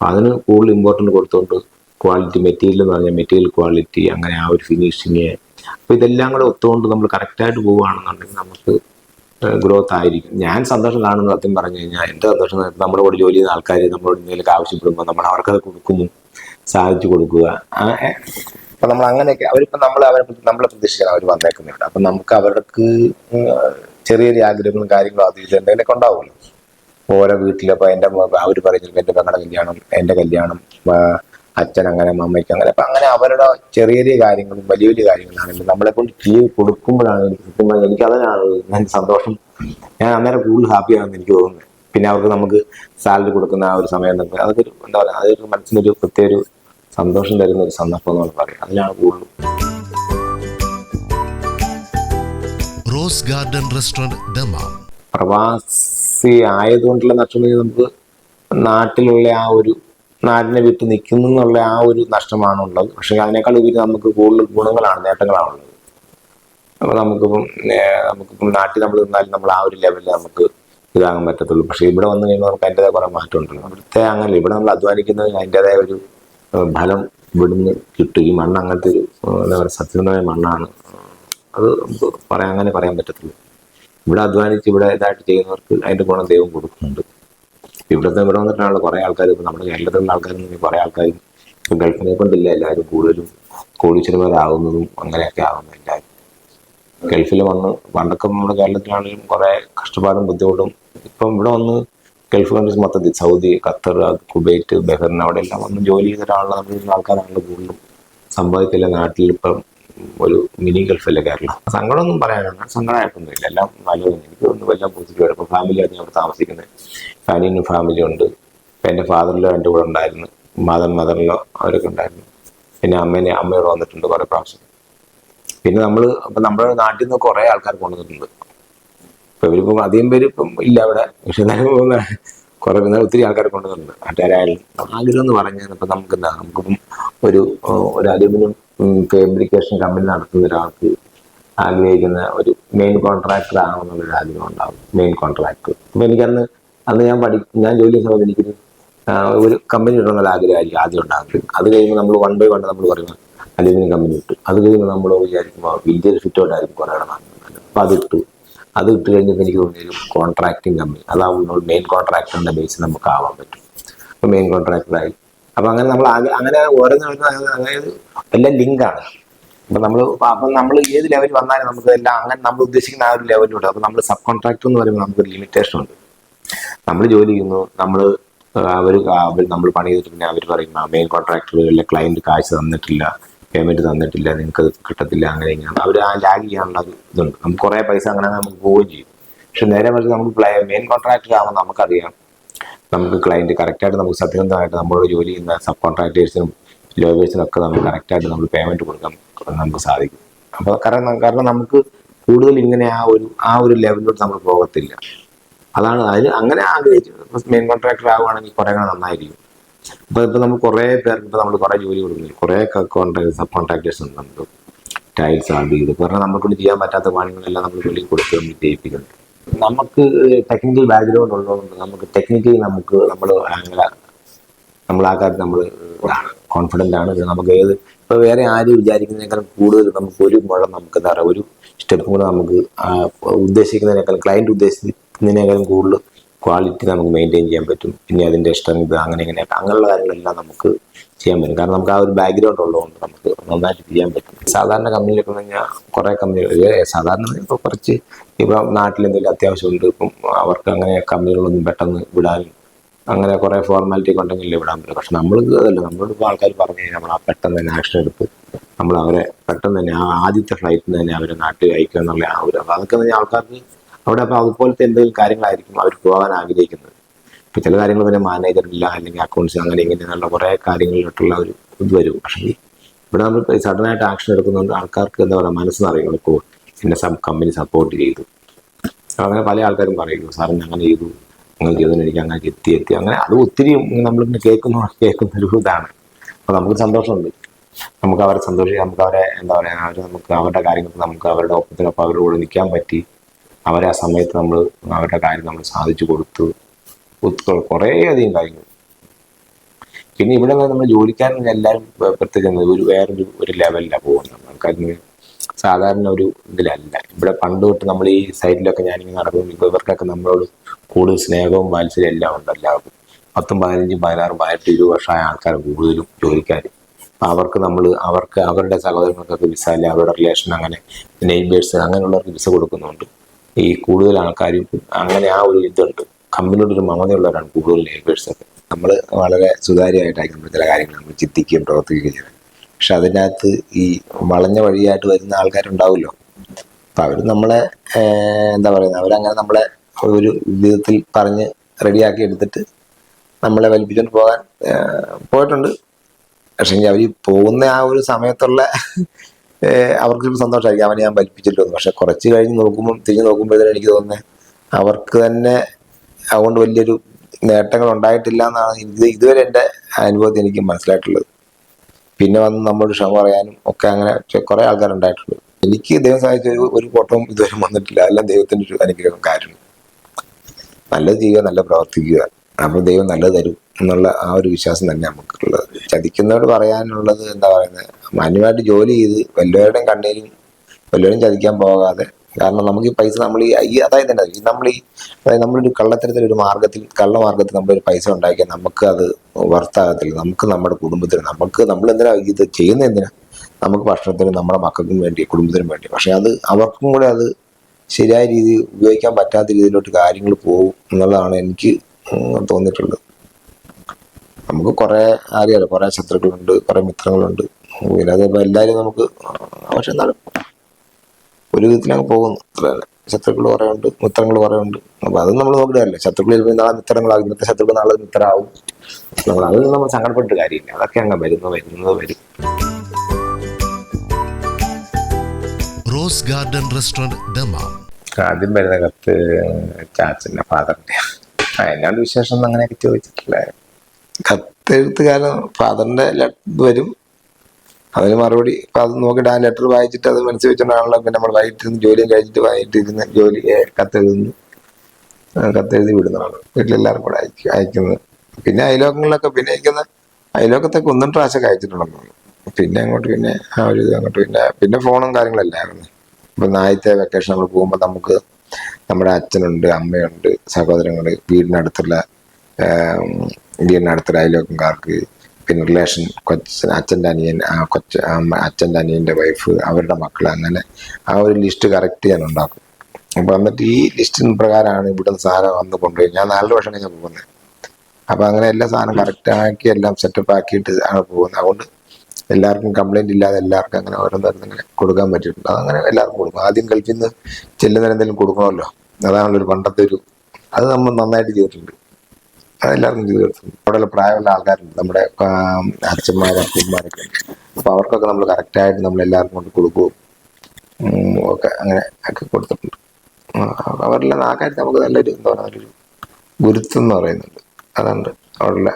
അതിന് കൂടുതൽ ഇമ്പോർട്ടന്റ് കൊടുത്തുകൊണ്ട് ക്വാളിറ്റി മെറ്റീരിയൽ എന്ന് പറഞ്ഞാൽ മെറ്റീരിയൽ ക്വാളിറ്റി അങ്ങനെ ആ ഒരു ഫിനിഷിങ് അപ്പോൾ ഇതെല്ലാം കൂടെ ഒത്തുകൊണ്ട് നമ്മൾ കറക്റ്റായിട്ട് പോവുകയാണെന്നുണ്ടെങ്കിൽ നമുക്ക് ഗ്രോത്ത് ആയിരിക്കും. ഞാൻ സന്തോഷം കാണുന്നത് സത്യം പറഞ്ഞു കഴിഞ്ഞാൽ എന്റെ സന്തോഷം നമ്മുടെ കൂടെ ജോലി ചെയ്യുന്ന ആൾക്കാർ നമ്മളോട് എന്തെങ്കിലുമൊക്കെ ആവശ്യപ്പെടുമ്പോൾ നമ്മൾ അവർക്കത് കൊടുക്കുന്നു സാധിച്ചു കൊടുക്കുക. അപ്പൊ നമ്മൾ അങ്ങനെയൊക്കെ അവരിപ്പോ നമ്മൾ അവരെ നമ്മളെ പ്രതീക്ഷിക്കാൻ അവർ വന്നേക്കുന്നുണ്ട് അപ്പൊ നമുക്ക് അവർക്ക് ചെറിയ ചെറിയ ആഗ്രഹങ്ങളും കാര്യങ്ങളും അത് ഇത് എന്തെങ്കിലുമൊക്കെ ഉണ്ടാവുമല്ലോ. ഓരോ വീട്ടിലപ്പോ എന്റെ അവർ പറയുന്നത് എന്റെ പെങ്ങളുടെ കല്യാണം എന്റെ കല്യാണം അച്ഛൻ അങ്ങനെ അമ്മയ്ക്ക് അങ്ങനെ. അപ്പൊ അങ്ങനെ അവരുടെ ചെറിയ ചെറിയ കാര്യങ്ങളും വലിയ വലിയ കാര്യങ്ങളാണെങ്കിലും നമ്മളെ കൊണ്ട് ചെയ്ത് കൊടുക്കുമ്പോഴാണ് എനിക്ക് സത്യം എനിക്ക് അതിനാണ് ഞാൻ സന്തോഷം. ഞാൻ അന്നേരം കൂടുതൽ ഹാപ്പിയാണെന്ന് എനിക്ക് തോന്നുന്നത്. പിന്നെ അവർക്ക് നമുക്ക് സാലറി കൊടുക്കുന്ന ആ ഒരു സമയം നമുക്ക് അതൊക്കെ ഒരു എന്താ പറയുക അതൊരു മനസ്സിനൊരു പ്രത്യേക ഒരു സന്തോഷം തരുന്ന ഒരു സന്ദർഭം എന്ന് പറയാം. അതിനാണ് കൂടുതലും. റോസ് ഗാർഡൻ റെസ്റ്റോറന്റ് ദമാം പ്രവാസി ആയതുകൊണ്ടുള്ള നഷ്ടം എന്ന് നമുക്ക് നാട്ടിലുള്ള ആ ഒരു നാടിനെ വിട്ട് നിൽക്കുന്നു എന്നുള്ള ആ ഒരു നഷ്ടമാണ് ഉള്ളത് പക്ഷെ അതിനേക്കാൾ ഉപരി നമുക്ക് കൂടുതൽ ഗുണങ്ങളാണ് നേട്ടങ്ങളാണുള്ളത്. അപ്പോൾ നമുക്കിപ്പം നമുക്കിപ്പം നാട്ടിൽ നമ്മൾ നിന്നാലും നമ്മൾ ആ ഒരു ലെവലിൽ നമുക്ക് ഇതാകാൻ പറ്റത്തുള്ളൂ. പക്ഷേ ഇവിടെ വന്നു കഴിയുമ്പോൾ നമുക്ക് അതിന്റെതായ കുറേ മാറ്റം ഉണ്ടല്ലോ ഇവിടുത്തെ അങ്ങനെ ഇവിടെ നമ്മൾ അധ്വാനിക്കുന്നതിന് അതിന്റെതായ ഒരു ഫലം ഇവിടുന്ന് കിട്ടും. ഈ മണ്ണ് അങ്ങനത്തെ ഒരു എന്താ പറയുക സത്യസന്ധമായ മണ്ണാണ്. അത് പറയാൻ അങ്ങനെ പറയാൻ പറ്റത്തില്ല. ഇവിടെ അധ്വാനിച്ച് ഇവിടെ ഇതായിട്ട് ചെയ്യുന്നവർക്ക് അതിന്റെ ഗുണം ദൈവം കൊടുക്കുന്നുണ്ട്. ഇവിടുത്തെ ഇവിടെ വന്നിട്ടാണല്ലോ കുറെ ആൾക്കാർ ഇപ്പൊ നമ്മുടെ കേരളത്തിലുള്ള ആൾക്കാർ കുറെ ആൾക്കാർ ഇപ്പൊ ഗൾഫിനെ കൊണ്ടില്ല എല്ലാവരും കൂടുതലും കോടീശ്വരന്മാരാകുന്നതും അങ്ങനെയൊക്കെ ആകുന്നു എല്ലാവരും. ഗൾഫിൽ വന്ന് പണ്ടൊക്കെ നമ്മുടെ കേരളത്തിലാണെങ്കിലും കുറെ കഷ്ടപ്പാടും ബുദ്ധിമുട്ടും. ഇപ്പം ഇവിടെ വന്ന് ഗൾഫ് കൺട്രീസ് മൊത്തത്തിൽ സൗദി ഖത്തർ കുബൈറ്റ് ബഹ്റിൻ അവിടെ എല്ലാം വന്ന് ജോലി ചെയ്തിട്ടാണല്ലോ നമ്മൾ ആൾക്കാരാണല്ലോ കൂടുതലും. സംഭവിക്കില്ല നാട്ടിൽ ഇപ്പം ഒരു മിനി ഗൾഫല്ലേ കേരളം? സങ്കടമൊന്നും പറയാനാണ് സങ്കടമായിട്ടൊന്നുമില്ല. എല്ലാം നല്ലതും. എനിക്ക് ഒന്നും എല്ലാം പോസിറ്റീവ് ഇപ്പോൾ ഫാമിലിയാണ് ഞാൻ താമസിക്കുന്നത് ഫാനിനും ഫാമിലി ഉണ്ട്. എന്റെ ഫാദറിലോ എന്റെ കൂടെ ഉണ്ടായിരുന്നു. മദർ മദറിലോ അവരൊക്കെ ഉണ്ടായിരുന്നു. പിന്നെ അമ്മേനെ അമ്മയോട് വന്നിട്ടുണ്ട് കുറേ പ്രാവശ്യം. പിന്നെ നമ്മൾ ഇപ്പം നമ്മുടെ നാട്ടിൽ നിന്ന് കുറേ ആൾക്കാർ കൊണ്ടുവന്നിട്ടുണ്ട്. ഇപ്പം ഇവരിപ്പം അധികം പേര് ഇപ്പം ഇല്ല അവിടെ പക്ഷെ എന്നാലും കുറേ കുറെ പിന്നെ ഒത്തിരി ആൾക്കാർ കൊണ്ടുവന്നിട്ടുണ്ട്. നാട്ടുകാരായാലും ആഗ്രഹം എന്ന് പറഞ്ഞാൽ ഇപ്പം നമുക്ക് എന്താ നമുക്കിപ്പം ഒരു ഒരു അലുമിനിയം ഫാബ്രിക്കേഷൻ കമ്പനി നടത്തുന്ന ഒരാൾക്ക് ആഗ്രഹിക്കുന്ന ഒരു മെയിൻ കോൺട്രാക്ടർ ആകണമെന്നുള്ള ആഗ്രഹം ഉണ്ടാവും. മെയിൻ കോൺട്രാക്ടർ അപ്പം എനിക്കന്ന് അന്ന് ഞാൻ പഠി ഞാൻ ജോലി സമയത്ത് എനിക്കൊരു ഒരു കമ്പനി ഇടണമെന്നുള്ള ആഗ്രഹമായിരിക്കും ആദ്യം ഉണ്ടാകും അത് കഴിയുമ്പോൾ നമ്മൾ വൺ ബൈ വൺ നമ്മൾ പറയുന്നത് അലുമിനിയം കമ്പനി ഇട്ടു. അത് കഴിയുമ്പോൾ നമ്മൾ വിചാരിക്കുമ്പോൾ വലിയൊരു ഫിറ്റോട്ടായിരിക്കും കുറേ ഇടം അപ്പം അത് ഇട്ടു. അത് ഇട്ട് കഴിഞ്ഞപ്പോൾ എനിക്ക് തോന്നിയ ഒരു കോൺട്രാക്ടിങ് കമ്പനി അതാവുമ്പോൾ മെയിൻ കോൺട്രാക്ടറിന്റെ ബേസിൽ നമുക്ക് ആവാൻ പറ്റും. അപ്പോൾ മെയിൻ കോൺട്രാക്ടറായി അപ്പം അങ്ങനെ നമ്മൾ അങ്ങനെ ഓരോന്ന് അതായത് എല്ലാം ലിങ്കാണ് അപ്പൊ നമ്മൾ അപ്പൊ നമ്മൾ ഏത് ലെവലിൽ വന്നാലും നമുക്ക് എല്ലാം അങ്ങനെ നമ്മൾ ഉദ്ദേശിക്കുന്ന ആ ഒരു ലെവലിലുണ്ട് അപ്പൊ നമ്മൾ സബ് കോൺട്രാക്ട് എന്ന് പറയുമ്പോൾ നമുക്ക് ലിമിറ്റേഷൻ ഉണ്ട്. നമ്മൾ ജോലി ചെയ്യുന്നു നമ്മൾ അവർ നമ്മൾ പണി ചെയ്തിട്ട് പിന്നെ അവർ പറയും മെയിൻ കോൺട്രാക്ടറുകളിലെ ക്ലയന്റ് കാശ് തന്നിട്ടില്ല പേയ്മെന്റ് തന്നിട്ടില്ല നിങ്ങൾക്ക് കിട്ടത്തില്ല അങ്ങനെ ഇങ്ങനെ. അവർ ആ ലാഗ് ചെയ്യാനുള്ള ഇതുണ്ട്. നമുക്ക് കുറേ പൈസ അങ്ങനെ നമുക്ക് പോവുകയും ചെയ്യും. പക്ഷെ നേരെ മറിച്ച് നമുക്ക് മെയിൻ കോൺട്രാക്ടർ ആകുമ്പോൾ നമുക്കറിയാം നമുക്ക് ക്ലയന്റ് കറക്റ്റായിട്ട് നമുക്ക് സത്യസന്ധമായിട്ട് നമ്മളോട് ജോലി ചെയ്യുന്ന സബ് കോൺട്രാക്ടേഴ്സിനും ലോവേഴ്സിനും ഒക്കെ നമുക്ക് കറക്റ്റായിട്ട് നമ്മൾ പേയ്മെന്റ് കൊടുക്കാൻ നമുക്ക് സാധിക്കും. അപ്പോൾ കാരണം കാരണം നമുക്ക് കൂടുതൽ ഇങ്ങനെ ആ ഒരു ആ ഒരു ലെവലിലോട്ട് നമ്മൾ പോകത്തില്ല. അതാണ് അതിന് അങ്ങനെ ആഗ്രഹിച്ചു മെയിൻ കോൺട്രാക്ടർ ആവുകയാണെങ്കിൽ കുറേ കൂടെ നന്നായിരിക്കും. അപ്പോൾ ഇപ്പൊ നമ്മൾ കുറേ പേർക്ക് ഇപ്പൊ നമ്മൾ കുറേ ജോലി കൊടുക്കുന്നില്ല കുറേ കോൺട്രാക്ട് സബ് കോൺട്രാക്ടേഴ്സ് ഉണ്ട്. നമുക്ക് ടൈൽസ് അത് ഇത് കാരണം നമ്മളെ ചെയ്യാൻ പറ്റാത്ത പണികളെല്ലാം നമ്മൾ ജോലി കൊടുത്ത് നമ്മൾ ചെയ്യിപ്പിക്കുന്നു നമുക്ക് ടെക്നിക്കൽ ബാക്ക്ഗ്രൗണ്ട് ഉള്ളതുകൊണ്ട് നമുക്ക് ടെക്നിക്കലി നമുക്ക് നമ്മൾ അങ്ങനെ നമ്മൾ ആ നമ്മൾ കോൺഫിഡന്റ് ആണ്. നമുക്ക് ഏത് ഇപ്പോൾ വേറെ ആരും വിചാരിക്കുന്നതിനേക്കാളും കൂടുതൽ നമുക്ക് ഒരു മുഴം നമുക്ക് എന്താ പറയുക ഒരു സ്റ്റെപ്പ് കൂടെ നമുക്ക് ഉദ്ദേശിക്കുന്നതിനേക്കാളും ക്ലയന്റ് ഉദ്ദേശിക്കുന്നതിനേക്കാളും കൂടുതൽ ക്വാളിറ്റി നമുക്ക് മെയിന്റെയിൻ ചെയ്യാൻ പറ്റും. പിന്നെ അതിന്റെ സ്ട്രെങ്ത് അങ്ങനെ ഇങ്ങനെയൊക്കെ. അങ്ങനെയുള്ള കാര്യങ്ങളെല്ലാം നമുക്ക് ചെയ്യാൻ പറ്റും. കാരണം നമുക്ക് ആ ഒരു ബാക്ക്ഗ്രൗണ്ട് ഉള്ളതുകൊണ്ട് നമുക്ക് നന്നായിട്ട് ചെയ്യാൻ പറ്റും. സാധാരണ കമ്പനിയിലൊക്കെ കഴിഞ്ഞാൽ കുറേ കമ്പനികൾ സാധാരണ ഇപ്പോൾ കുറച്ച് ഇപ്പോൾ നാട്ടിൽ എന്തെങ്കിലും അത്യാവശ്യമുണ്ട് ഇപ്പം അവർക്ക് അങ്ങനെ കമ്പനികളൊന്നും പെട്ടെന്ന് വിടാൻ അങ്ങനെ കുറേ ഫോർമാലിറ്റി ഒക്കെ ഉണ്ടെങ്കിൽ വിടാൻ പറ്റും പക്ഷെ നമ്മൾ അതല്ല നമ്മളോട് ഇപ്പോൾ ആൾക്കാർ പറഞ്ഞു കഴിഞ്ഞാൽ നമ്മൾ ആ പെട്ടെന്ന് തന്നെ ആക്ഷൻ എടുത്ത് നമ്മൾ അവരെ പെട്ടെന്ന് തന്നെ ആ ആദ്യത്തെ ഫ്ലൈറ്റിൽ തന്നെ അവരെ നാട്ടിൽ അയക്കുക എന്നുള്ള ആ ഒരു അതൊക്കെ ആൾക്കാർക്ക് അവിടെ അപ്പോൾ അതുപോലത്തെ എന്തെങ്കിലും കാര്യങ്ങളായിരിക്കും അവർ പോകാൻ ആഗ്രഹിക്കുന്നത്. ഇപ്പൊ ചില കാര്യങ്ങൾ പിന്നെ മാനേജർ ഇല്ല അല്ലെങ്കിൽ അക്കൗണ്ട്സ് അങ്ങനെ ഇങ്ങനെയുള്ള കുറെ കാര്യങ്ങളിലോട്ടുള്ള ഒരു ഇത് വരും. പക്ഷേ ഇവിടെ നമ്മൾ സഡൻ ആയിട്ട് ആക്ഷൻ എടുക്കുന്നത് ആൾക്കാർക്ക് എന്താ പറയുക മനസ്സിനറിയണം. ഇപ്പോൾ എന്നെ സം കമ്പനി സപ്പോർട്ട് ചെയ്തു. അങ്ങനെ പല ആൾക്കാരും പറയുന്നു സാറിന് അങ്ങനെ ചെയ്തു. അങ്ങനെ ചെയ്തതിന് എനിക്ക് അങ്ങനെ എത്തി എത്തി. അങ്ങനെ അത് ഒത്തിരി നമ്മളിങ്ങനെ കേൾക്കുന്ന കേൾക്കുന്ന ഒരു ഇതാണ്. അപ്പോൾ നമുക്ക് സന്തോഷമുണ്ട്. നമുക്ക് അവരെ സന്തോഷിക്കാം നമുക്ക് അവരെ എന്താ പറയുക അവർ നമുക്ക് അവരുടെ കാര്യങ്ങൾക്ക് നമുക്ക് അവരുടെ ഒപ്പത്തിനൊപ്പം അവരുടെ കൂടെ നിൽക്കാൻ പറ്റി. അവരെ ആ സമയത്ത് നമ്മൾ അവരുടെ കാര്യം നമ്മൾ സാധിച്ചു കൊടുത്തു. കുറേയധികം കാര്യങ്ങൾ പിന്നെ ഇവിടെ നമ്മൾ ജോലിക്കാരൻ എല്ലാവരും പ്ര- പ്രത്യേകിച്ച് ഒരു വേറൊരു ഒരു ലെവലിലാണ് പോകുന്നത്. നമുക്കതിന് സാധാരണ ഒരു ഇതിലല്ല. ഇവിടെ പണ്ട് തൊട്ട് നമ്മൾ ഈ സൈഡിലൊക്കെ ഞാനിങ്ങനെ നടക്കുമ്പോൾ ഇവർക്കൊക്കെ നമ്മളോട് കൂടുതൽ സ്നേഹവും വാത്സല്യം എല്ലാം ഉണ്ട് എല്ലാവർക്കും. പത്തും പതിനഞ്ചും പതിനാറും പതിനെട്ട് ഇരുപത് വർഷമായ ആൾക്കാർ കൂടുതലും ജോലിക്കാർ അവർക്ക് നമ്മൾ അവർക്ക് അവരുടെ സഹോദരങ്ങൾക്കൊക്കെ വിസ അല്ലെ അവരുടെ റിലേഷൻ അങ്ങനെ നെയ്ബേഴ്സ് അങ്ങനെയുള്ളവർക്ക് വിസ കൊടുക്കുന്നുണ്ട്. ഈ കൂടുതൽ ആൾക്കാരും അങ്ങനെ ആ ഒരു ഇതുണ്ട്. കമ്പനിയോട് ഒരു മമതയുള്ളവരാണ് കൂടുതൽ ലേബേഴ്സൊക്കെ നമ്മൾ വളരെ സുതാര്യമായിട്ടായിരിക്കും നമ്മൾ ചില കാര്യങ്ങൾ നമ്മൾ ചിന്തിക്കുകയും പ്രവർത്തിക്കുകയും ചെയ്യുന്നത്. പക്ഷെ അതിനകത്ത് ഈ വളഞ്ഞ വഴിയായിട്ട് വരുന്ന ആൾക്കാരുണ്ടാവുമല്ലോ. അപ്പം അവർ നമ്മളെ എന്താ പറയുന്നത് അവരങ്ങനെ നമ്മളെ ഒരു വിധത്തിൽ പറഞ്ഞ് റെഡിയാക്കി എടുത്തിട്ട് നമ്മളെ വലിപ്പിച്ചുകൊണ്ട് പോകാൻ പോയിട്ടുണ്ട്. പക്ഷെ അവർ പോകുന്ന ആ ഒരു സമയത്തുള്ള ഏഹ്, അവർക്കൊരു സന്തോഷമായിരിക്കും. അവനെ ഞാൻ വലിപ്പിച്ചല്ലോ എന്ന് പക്ഷെ കുറച്ച് കഴിഞ്ഞ് നോക്കുമ്പോൾ തിരിഞ്ഞ് നോക്കുമ്പോഴത്തേനും എനിക്ക് തോന്നുന്നത് അവർക്ക് തന്നെ അതുകൊണ്ട് വലിയൊരു നേട്ടങ്ങൾ ഉണ്ടായിട്ടില്ല എന്നാണ് ഇത് ഇതുവരെ എന്റെ അനുഭവത്തിൽ എനിക്ക് മനസ്സിലായിട്ടുള്ളത്. പിന്നെ വന്ന് നമ്മളോട് ക്ഷമ പറയാനും ഒക്കെ അങ്ങനെ കുറേ ആൾക്കാരുണ്ടായിട്ടുണ്ട് എനിക്ക് ദൈവം സഹായിച്ച ഒരു ഒരു ഇതുവരെ വന്നിട്ടില്ല. അതെല്ലാം ദൈവത്തിന്റെ ഒരു അനുഗ്രഹം കാര്യം നല്ലത് ചെയ്യുക നല്ല പ്രവർത്തിക്കുക. അപ്പോൾ ദൈവം നല്ലത് തരും എന്നുള്ള ആ ഒരു വിശ്വാസം തന്നെ നമുക്കുള്ളത്. ചതിക്കുന്നവരോട് പറയാനുള്ളത് എന്താ പറയുന്നത്? മാന്യമായിട്ട് ജോലി ചെയ്ത് വല്ലവരുടെയും കണ്ണീരും വല്ലവരും ചതിക്കാൻ പോകാതെ. കാരണം നമുക്ക് ഈ പൈസ നമ്മൾ ഈ അതായത് തന്നെ നമ്മൾ ഈ അതായത് നമ്മളൊരു കള്ളത്തരത്തിൽ ഒരു മാർഗത്തിൽ കള്ളമാർഗത്തിൽ നമ്മളൊരു പൈസ ഉണ്ടാക്കിയാൽ നമുക്ക് അത് വർത്താകത്തില്ല. നമുക്ക് നമ്മുടെ കുടുംബത്തിന് നമുക്ക് നമ്മൾ എന്തിനാ ഇത് ചെയ്യുന്ന എന്തിനാ? നമുക്ക് ഭക്ഷണത്തിനും നമ്മുടെ മക്കൾക്കും വേണ്ടി കുടുംബത്തിനും വേണ്ടി. പക്ഷെ അത് അവർക്കും കൂടെ അത് ശരിയായ രീതിയിൽ ഉപയോഗിക്കാൻ പറ്റാത്ത രീതിയിലോട്ട് കാര്യങ്ങൾ പോകും എന്നുള്ളതാണ് എനിക്ക് തോന്നിയിട്ടുള്ളത്. നമുക്ക് കുറെ അറിയാലോ കുറേ ശത്രുക്കളുണ്ട് കുറേ മിത്രങ്ങളുണ്ട്. പിന്നെ ഇപ്പൊ എല്ലാവരും നമുക്ക് പക്ഷെ എന്നാലും ഒരു വിധത്തിൽ അങ്ങ് പോകുന്നു. അത്ര ശത്രുക്കൾ പറയുന്നുണ്ട് മിത്രങ്ങൾ പറയുന്നുണ്ട്. അപ്പൊ അത് നമ്മൾ നോക്കിയതല്ലേ ശത്രുക്കൾ ചിലപ്പോൾ നാളെ മിത്രങ്ങളാകും. ഇന്നത്തെ ശത്രുക്കൾ നാളെ മിത്രമാവും നമ്മൾ അതിൽ നമ്മൾ സങ്കടപ്പെട്ട് കാര്യമില്ല. അതൊക്കെ അങ്ങ് വരുന്നു വരുന്നത് വരും. റോസ് ഗാർഡൻ റെസ്റ്റോറന്റ് ദമാം ആദ്യം വരുന്ന കത്ത് ചാച്ചന്റെ ഫാദറിന്റെ. ആ എന്നാണ്ട് വിശേഷം ഒന്നും അങ്ങനെയൊക്കെ ചോദിച്ചിട്ടില്ല കത്തെഴുത്തുകാരൻ ഫാദറിന്റെ വരും. അതിന് മറുപടി ഇപ്പൊ അത് നോക്കിയിട്ട് ആ ലെറ്റർ വായിച്ചിട്ട് അത് മനസ്സിൽ വെച്ചിട്ടാണല്ലോ പിന്നെ നമ്മൾ വൈകിട്ടിരുന്ന് ജോലിയും കഴിഞ്ഞിട്ട് വൈകിട്ടിരുന്ന് ജോലി കത്തെഴുതുന്നു. കത്തെഴുതി വിടുന്നതാണ്. വീട്ടിലെല്ലാവർക്കും കൂടെ അയക്കും അയക്കുന്നത്. പിന്നെ അയലോക്കങ്ങളിലൊക്കെ പിന്നെ അയക്കുന്ന അയലോക്കത്തൊക്കെ ഒന്നും പ്രാവശ്യമൊക്കെ അയച്ചിട്ടുണ്ടെന്ന് പിന്നെ അങ്ങോട്ട് പിന്നെ ആ ഒരു ഇത് അങ്ങോട്ട് പിന്നെ പിന്നെ ഫോണും കാര്യങ്ങളല്ലായിരുന്നു. ഇപ്പൊ നാളത്തെ വെക്കേഷൻ നമ്മൾ പോകുമ്പോൾ നമുക്ക് നമ്മുടെ അച്ഛനുണ്ട് അമ്മയുണ്ട് സഹോദരങ്ങൾ വീടിനടുത്തുള്ള വീടിനടുത്തുള്ള അയലോക്കംകാർക്ക് പിന്നെ റിലേഷൻ കൊച്ചൻ അച്ഛന്റെ അനിയൻ കൊച്ച അച്ഛന്റെ അനിയന്റെ വൈഫ് അവരുടെ മക്കൾ അങ്ങനെ ആ ഒരു ലിസ്റ്റ് കറക്റ്റ് ഞാൻ ഉണ്ടാക്കും. അപ്പൊ എന്നിട്ട് ഈ ലിസ്റ്റിന് പ്രകാരമാണ് ഇവിടുന്ന് സാധനം വന്ന് കൊണ്ടുപോയി ഞാൻ നാല് വർഷം കഴിഞ്ഞാൽ പോകുന്നത്. അപ്പോൾ അങ്ങനെ എല്ലാ സാധനം കറക്റ്റാക്കി എല്ലാം സെറ്റപ്പ് ആക്കിയിട്ട് ആണ് പോകുന്നത്. അതുകൊണ്ട് എല്ലാവർക്കും കംപ്ലൈന്റ് ഇല്ലാതെ എല്ലാവർക്കും അങ്ങനെ ഓരോന്നോരോന്ന് ഇങ്ങനെ കൊടുക്കാൻ പറ്റിയിട്ടുണ്ട്. അതങ്ങനെ എല്ലാവർക്കും കൊടുക്കും. ആദ്യം ഗൾഫിൽ നിന്ന് ചെല്ലുന്നതിന് എന്തെങ്കിലും കൊടുക്കണമല്ലോ. അതാണല്ലോ ഒരു പണ്ടത്തെ ഒരു അത് നമ്മൾ നന്നായിട്ട് ചെയ്തിട്ടുണ്ട്. അതെല്ലാവർക്കും ചെയ്തു കൊടുത്തിട്ടുണ്ട് അവിടെയുള്ള പ്രായമുള്ള ആൾക്കാരുണ്ട്. നമ്മുടെ അച്ഛന്മാർ അച്ഛന്മാരും അപ്പന്മാരൊക്കെ ഉണ്ട് അപ്പൊ അവർക്കൊക്കെ നമ്മൾ കറക്റ്റായിട്ട് നമ്മൾ എല്ലാവർക്കും കൊണ്ട് കൊടുക്കുകയും ഒക്കെ അങ്ങനെ ഒക്കെ കൊടുത്തിട്ടുണ്ട്. അവരുടെ ആ നമുക്ക് നല്ലൊരു എന്താ പറയുക നല്ലൊരു ഗുരുത്വം എന്ന് പറയുന്നുണ്ട്. അതാണ് അവിടെയുള്ള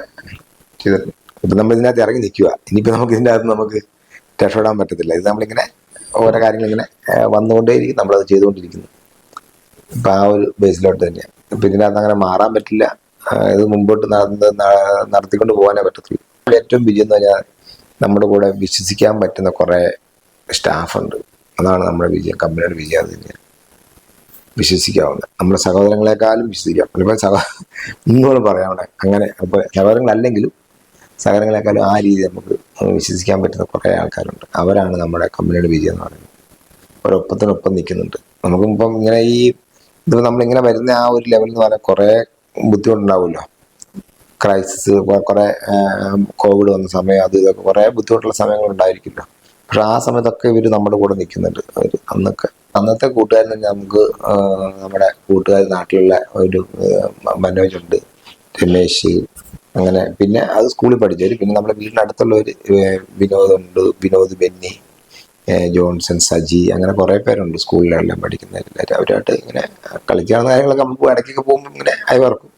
ചെയ്തിട്ടുണ്ട്. ഇപ്പം നമ്മൾ ഇതിനകത്ത് ഇറങ്ങി നിൽക്കുക ഇനിയിപ്പോൾ നമുക്ക് ഇതിന്റെ അകത്ത് നമുക്ക് രക്ഷപ്പെടാൻ പറ്റത്തില്ല. ഇത് നമ്മളിങ്ങനെ ഓരോ കാര്യങ്ങൾ ഇങ്ങനെ വന്നുകൊണ്ടേയിരിക്കും. നമ്മളത് ചെയ്തുകൊണ്ടിരിക്കുന്നു. അപ്പം ആ ഒരു ബേസിലോട്ട് തന്നെയാണ് ഇപ്പം ഇതിനകത്ത് അങ്ങനെ മാറാൻ പറ്റില്ല. ഇത് മുമ്പോട്ട് നടത്തിക്കൊണ്ട് പോകാനേ പറ്റത്തുള്ളൂ. ഏറ്റവും വിജയം എന്ന് പറഞ്ഞാൽ നമ്മുടെ കൂടെ വിശ്വസിക്കാൻ പറ്റുന്ന കുറെ സ്റ്റാഫുണ്ട്. അതാണ് നമ്മുടെ വിജയം കമ്പനിയുടെ വിജയം അത് തന്നെയാണ് വിശ്വസിക്കാവുന്നത് നമ്മുടെ സഹോദരങ്ങളെക്കാളും വിശ്വസിക്കാം. അല്ലെങ്കിൽ സഹോ ഇന്നോട് പറയാം അങ്ങനെ അപ്പോൾ സഹോദരങ്ങളല്ലെങ്കിലും സഹോദരങ്ങളെക്കാളും ആ രീതി നമുക്ക് വിശ്വസിക്കാൻ പറ്റുന്ന കുറേ ആൾക്കാരുണ്ട്. അവരാണ് നമ്മുടെ കമ്പനിയുടെ വിജയം എന്ന് പറയുന്നത്. ഒരൊപ്പത്തിനൊപ്പം നിൽക്കുന്നുണ്ട്. നമുക്കിപ്പം ഇങ്ങനെ ഈ ഇത് നമ്മളിങ്ങനെ വരുന്ന ആ ഒരു ലെവലിൽ എന്ന് പറഞ്ഞാൽ കുറേ ബുദ്ധിമുട്ടുണ്ടാവുമല്ലോ. ക്രൈസിസ് കുറേ കോവിഡ് വന്ന സമയം അത് ഇതൊക്കെ കുറേ ബുദ്ധിമുട്ടുള്ള സമയങ്ങൾ ഉണ്ടായിരിക്കില്ലോ പക്ഷെ ആ സമയത്തൊക്കെ ഇവർ നമ്മുടെ കൂടെ നിൽക്കുന്നുണ്ട്. അവർ അന്നൊക്കെ അന്നത്തെ കൂട്ടുകാരൻ തന്നെ നമുക്ക് നമ്മുടെ കൂട്ടുകാർ നാട്ടിലുള്ള ഒരു മനോജ് ഉണ്ട് രമേശ് അങ്ങനെ പിന്നെ അത് സ്കൂളിൽ പഠിച്ചവര് പിന്നെ നമ്മുടെ വീടിനടുത്തുള്ളവര് ഒരു വിനോദുണ്ട് വിനോദ് ബെന്നി ജോൺസൺ സജി അങ്ങനെ കുറേ പേരുണ്ട് സ്കൂളിലെല്ലാം പഠിക്കുന്ന അവരായിട്ട് ഇങ്ങനെ കളിക്കാവുന്ന കാര്യങ്ങളൊക്കെ നമുക്ക് ഇടയ്ക്കൊക്കെ പോകുമ്പോൾ ഇങ്ങനെ അയവർക്കും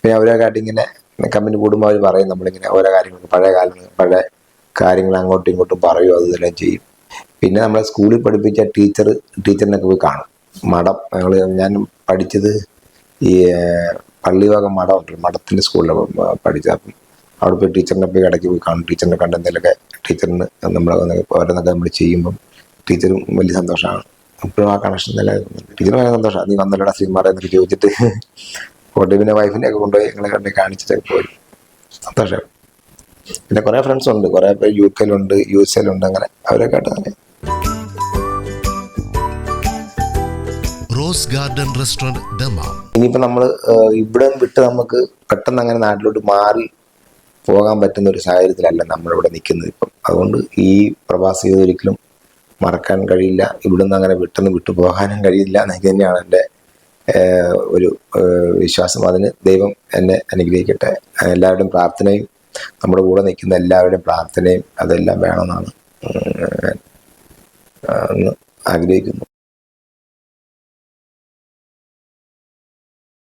പിന്നെ അവരൊക്കെ ആയിട്ട് ഇങ്ങനെ കമ്പനി കൂടുമ്പോൾ അവർ പറയും നമ്മളിങ്ങനെ ഓരോ കാര്യങ്ങൾക്ക് പഴയ കാലങ്ങൾ പഴയ കാര്യങ്ങൾ അങ്ങോട്ടും ഇങ്ങോട്ടും പറയും അതെല്ലാം ചെയ്യും. പിന്നെ നമ്മളെ സ്കൂളിൽ പഠിപ്പിച്ച ടീച്ചർ ടീച്ചറിനൊക്കെ പോയി കാണും. മഠം ഞങ്ങൾ ഞാൻ പഠിച്ചത് ഈ പള്ളിവക മഠം ഉണ്ടല്ലോ മഠത്തിന്റെ സ്കൂളിലാണ് പഠിച്ചത്. അപ്പം അവിടെ പോയി ടീച്ചറിനെ പോയി ഇടയ്ക്ക് പോയി കാണും. ടീച്ചറിനെ കണ്ട് എന്തെങ്കിലുമൊക്കെ ടീച്ചറിന് നമ്മൾ ഓരോന്നൊക്കെ നമ്മൾ ചെയ്യുമ്പം ടീച്ചറും വലിയ സന്തോഷമാണ്. ഇപ്പോഴും ആ കണക്ഷൻ നിലനിൽക്കുന്നുണ്ട് ടീച്ചർ ഭയങ്കര സന്തോഷമാണ്. നീ വന്നല്ലോടാ ശ്രീമാരെ എന്നൊക്കെ ചോദിച്ചിട്ട് പോട്ടെ പിന്നെ വൈഫിനെ ഒക്കെ കൊണ്ടുപോയി ഞങ്ങളെ കണ്ട് കാണിച്ചിട്ടൊക്കെ പോയി. സന്തോഷം. പിന്നെ കുറേ ഫ്രണ്ട്സ് ഉണ്ട്. കുറേ പേര് യു കെയിലുണ്ട് യു എസ് എയിലുണ്ട്. അങ്ങനെ അവരൊക്കെ ആയിട്ട് തന്നെ റോസ് ഗാർഡൻ റെസ്റ്റോറന്റ് ഇനിയിപ്പോൾ നമ്മൾ ഇവിടെ വിട്ട് നമുക്ക് പെട്ടെന്ന് അങ്ങനെ നാട്ടിലോട്ട് മാറി പോകാൻ പറ്റുന്ന ഒരു സാഹചര്യത്തിലല്ല നമ്മളിവിടെ നിൽക്കുന്നത് ഇപ്പം. അതുകൊണ്ട് ഈ പ്രവാസ ഒരിക്കലും മറക്കാൻ കഴിയില്ല. ഇവിടുന്ന് അങ്ങനെ വിട്ടെന്ന് വിട്ടു പോകാനും കഴിയില്ല എന്നൊക്കെ തന്നെയാണ് എന്റെ ഒരു വിശ്വാസം. അതിന് ദൈവം എന്നെ അനുഗ്രഹിക്കട്ടെ. എല്ലാവരുടെയും പ്രാർത്ഥനയും നമ്മുടെ കൂടെ നിൽക്കുന്ന എല്ലാവരുടെയും പ്രാർത്ഥനയും അതെല്ലാം വേണമെന്നാണ് ആഗ്രഹിക്കുന്നു.